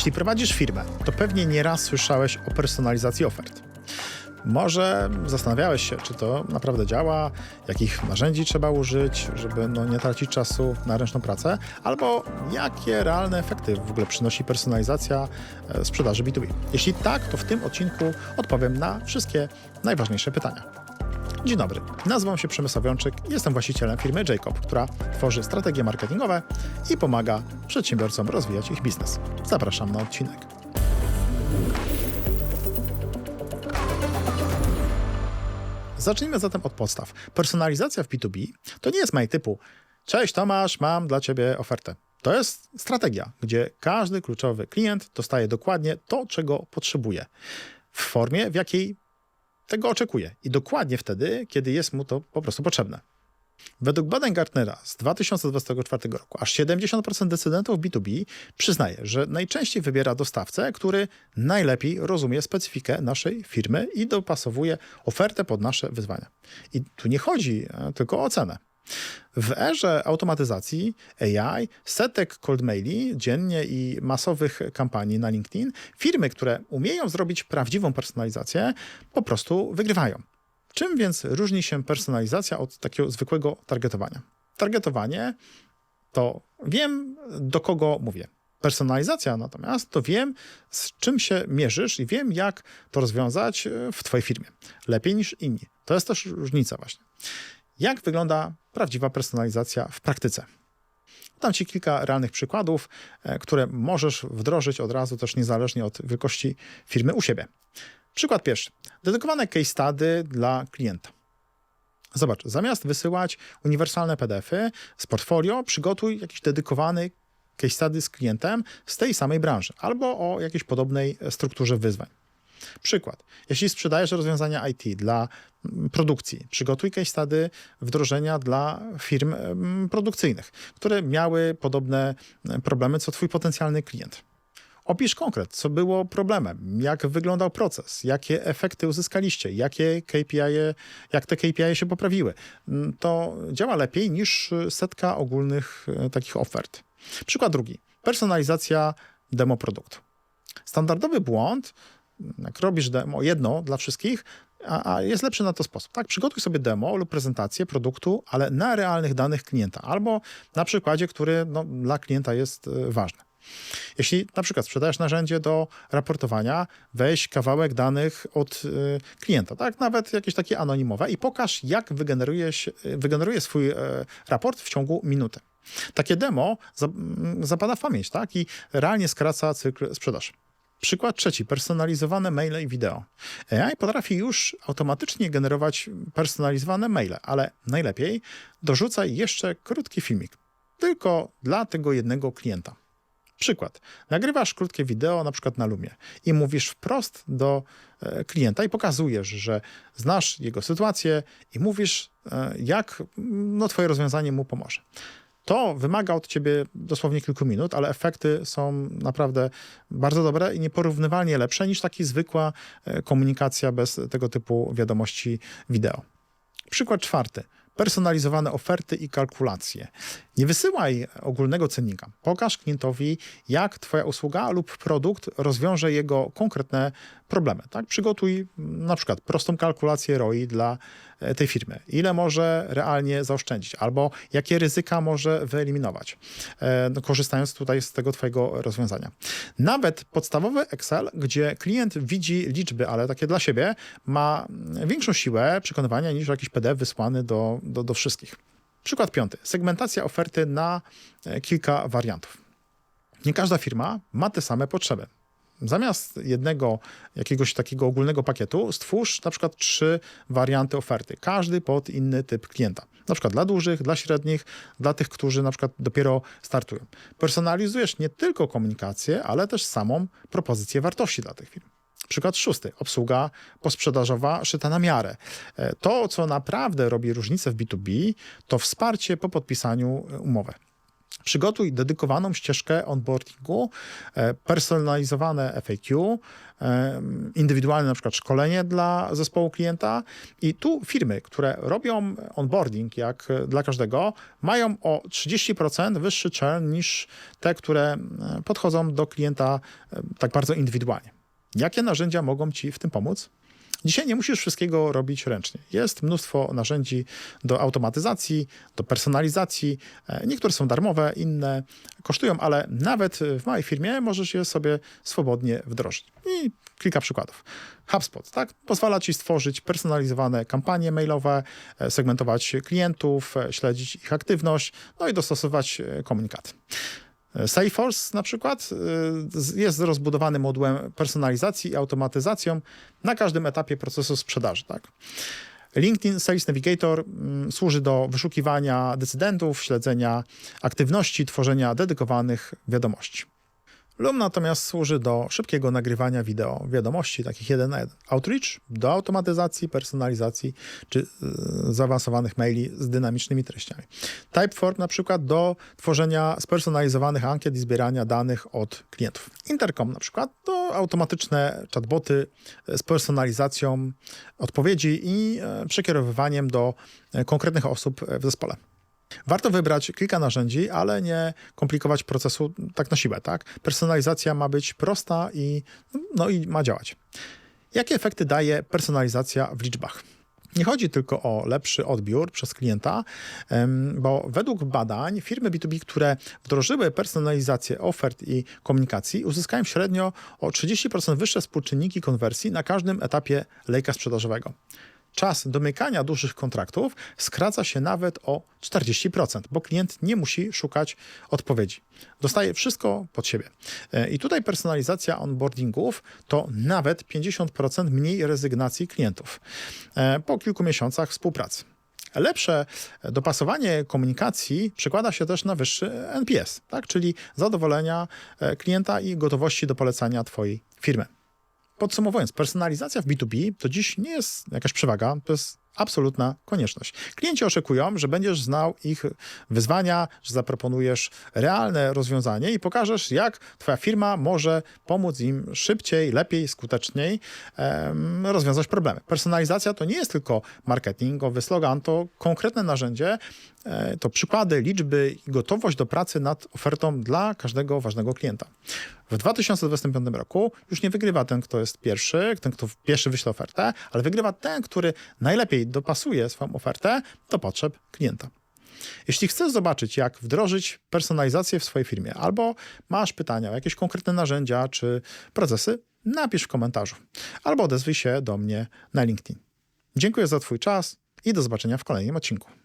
Jeśli prowadzisz firmę, to pewnie nieraz słyszałeś o personalizacji ofert. Może zastanawiałeś się, czy to naprawdę działa, jakich narzędzi trzeba użyć, żeby no, nie tracić czasu na ręczną pracę, albo jakie realne efekty w ogóle przynosi personalizacja e, sprzedaży B2B. Jeśli tak, to w tym odcinku odpowiem na wszystkie najważniejsze pytania. Dzień dobry, nazywam się Przemysław Wiączyk i jestem właścicielem firmy Jacob, która tworzy strategie marketingowe i pomaga przedsiębiorcom rozwijać ich biznes. Zapraszam na odcinek. Zacznijmy zatem od podstaw. Personalizacja w B2B to nie jest mail typu Cześć Tomasz, mam dla Ciebie ofertę. To jest strategia, gdzie każdy kluczowy klient dostaje dokładnie to, czego potrzebuje, w formie, w jakiej tego oczekuje i dokładnie wtedy, kiedy jest mu to po prostu potrzebne. Według badań Gartnera z 2024 roku aż 70% decydentów B2B przyznaje, że najczęściej wybiera dostawcę, który najlepiej rozumie specyfikę naszej firmy i dopasowuje ofertę pod nasze wyzwania. I tu nie chodzi e, tylko o cenę. W erze automatyzacji AI, setek cold maili dziennie i masowych kampanii na LinkedIn, firmy, które umieją zrobić prawdziwą personalizację, po prostu wygrywają. Czym więc różni się personalizacja od takiego zwykłego targetowania? Targetowanie to wiem, do kogo mówię. Personalizacja natomiast to wiem, z czym się mierzysz i wiem, jak to rozwiązać e, w Twojej firmie. Lepiej niż inni. To jest też różnica właśnie. Jak wygląda prawdziwa personalizacja w praktyce? Dam Ci kilka realnych przykładów, e, które możesz wdrożyć od razu też niezależnie od wielkości firmy u siebie. Przykład pierwszy. Dedykowane case study dla klienta. Zobacz, zamiast wysyłać uniwersalne PDFy z portfolio, przygotuj jakiś dedykowany case study z klientem z tej samej branży albo o jakiejś podobnej strukturze wyzwań. Przykład. Jeśli sprzedajesz rozwiązania IT dla mm, produkcji, przygotuj case study wdrożenia dla firm mm, produkcyjnych, które miały podobne mm, problemy co twój potencjalny klient. Opisz konkret, co było problemem, jak wyglądał proces, jakie efekty uzyskaliście, jakie KPI, jak te KPI się poprawiły. To działa lepiej niż setka ogólnych e, takich ofert. Przykład drugi. Personalizacja demo produktu. Standardowy błąd, jak robisz demo jedno dla wszystkich, a, a jest lepszy na to sposób. Tak, przygotuj sobie demo lub prezentację produktu, ale na realnych danych klienta albo na przykładzie, który no, dla klienta jest y, ważny. Jeśli na przykład sprzedajesz narzędzie do raportowania, weź kawałek danych od y, klienta, tak? nawet jakieś takie anonimowe i pokaż, jak wygeneruje, się, wygeneruje swój raport w ciągu minuty. Takie demo za, m, zapada w pamięć tak? i realnie skraca cykl sprzedaży. Przykład trzeci, personalizowane maile i wideo. AI potrafi już automatycznie generować personalizowane maile, ale najlepiej dorzucaj jeszcze krótki filmik, tylko dla tego jednego klienta. Przykład. Nagrywasz krótkie wideo, na przykład na Lumie, i mówisz wprost do e, klienta i pokazujesz, że znasz jego sytuację i mówisz, e, jak no, twoje rozwiązanie mu pomoże. To wymaga od ciebie dosłownie kilku minut, ale efekty są naprawdę bardzo dobre i nieporównywalnie lepsze niż taki zwykła e, komunikacja bez tego typu wiadomości wideo. Przykład czwarty. Personalizowane oferty i kalkulacje. Nie wysyłaj ogólnego cennika. Pokaż klientowi, jak Twoja usługa lub produkt rozwiąże jego konkretne problemy. Tak? Przygotuj na przykład prostą kalkulację ROI dla tej firmy. Ile może realnie zaoszczędzić, albo jakie ryzyka może wyeliminować, e, no, korzystając tutaj z tego Twojego rozwiązania. Nawet podstawowy Excel, gdzie klient widzi liczby, ale takie dla siebie, ma mm, większą siłę przekonywania niż jakiś PDF wysłany do, do, do wszystkich. Przykład piąty. Segmentacja oferty na e, kilka wariantów. Nie każda firma ma te same potrzeby. Zamiast jednego jakiegoś takiego ogólnego pakietu, stwórz na przykład trzy warianty oferty, każdy pod inny typ klienta. Na przykład dla dużych, dla średnich, dla tych, którzy na przykład dopiero startują. Personalizujesz nie tylko komunikację, ale też samą propozycję wartości dla tych firm. Przykład szósty. Obsługa posprzedażowa szyta na miarę. E, To, co naprawdę robi różnicę w B2B, to wsparcie po podpisaniu umowy. Przygotuj dedykowaną ścieżkę onboardingu, e, personalizowane FAQ, e, indywidualne na przykład szkolenie dla zespołu klienta i tu firmy, które robią onboarding jak e, dla każdego, mają o 30% wyższy churn niż te, które podchodzą do klienta tak bardzo indywidualnie. Jakie narzędzia mogą Ci w tym pomóc? Dzisiaj nie musisz wszystkiego robić ręcznie. Jest mnóstwo narzędzi do automatyzacji, do personalizacji. E, Niektóre są darmowe, inne kosztują, ale nawet w małej firmie możesz je sobie swobodnie wdrożyć. I kilka przykładów. HubSpot, tak? Pozwala ci stworzyć personalizowane kampanie mailowe, e, segmentować klientów, e, śledzić ich aktywność, no i dostosować komunikaty. Salesforce na przykład y, jest rozbudowany modułem personalizacji i automatyzacją na każdym etapie procesu sprzedaży. Tak? LinkedIn Sales Navigator mm, służy do wyszukiwania decydentów, śledzenia aktywności, tworzenia dedykowanych wiadomości. Loom natomiast służy do szybkiego nagrywania wideo wiadomości, takich jeden na jeden. Outreach do automatyzacji, personalizacji czy y, zaawansowanych maili z dynamicznymi treściami. Typeform na przykład do tworzenia spersonalizowanych ankiet i zbierania danych od klientów. Intercom na przykład to automatyczne chatboty z personalizacją odpowiedzi i e, przekierowywaniem do konkretnych osób w zespole. Warto wybrać kilka narzędzi, ale nie komplikować procesu tak na siłę. Tak? Personalizacja ma być prosta i, no i ma działać. Jakie efekty daje personalizacja w liczbach? Nie chodzi tylko o lepszy odbiór przez klienta, bo według badań firmy B2B, które wdrożyły personalizację ofert i komunikacji, uzyskają średnio o 30% wyższe współczynniki konwersji na każdym etapie lejka sprzedażowego. Czas domykania dużych kontraktów skraca się nawet o 40%, bo klient nie musi szukać odpowiedzi. Dostaje wszystko pod siebie. E, I tutaj personalizacja onboardingów to nawet 50% mniej rezygnacji klientów e, po kilku miesiącach współpracy. Lepsze dopasowanie komunikacji przekłada się też na wyższy NPS, tak? czyli zadowolenia e, klienta i gotowości do polecania Twojej firmy. Podsumowując, personalizacja w B2B to dziś nie jest jakaś przewaga, to jest absolutna konieczność. Klienci oczekują, że będziesz znał ich wyzwania, że zaproponujesz realne rozwiązanie i pokażesz, jak Twoja firma może pomóc im szybciej, lepiej, skuteczniej em, rozwiązać problemy. Personalizacja to nie jest tylko marketingowy slogan, to konkretne narzędzie, e, to przykłady, liczby i gotowość do pracy nad ofertą dla każdego ważnego klienta. W 2025 roku już nie wygrywa ten, kto jest pierwszy, ten, kto pierwszy wyśle ofertę, ale wygrywa ten, który najlepiej dopasuje swoją ofertę do potrzeb klienta. Jeśli chcesz zobaczyć, jak wdrożyć personalizację w swojej firmie, albo masz pytania o jakieś konkretne narzędzia czy procesy, napisz w komentarzu albo odezwij się do mnie na LinkedIn. Dziękuję za Twój czas i do zobaczenia w kolejnym odcinku.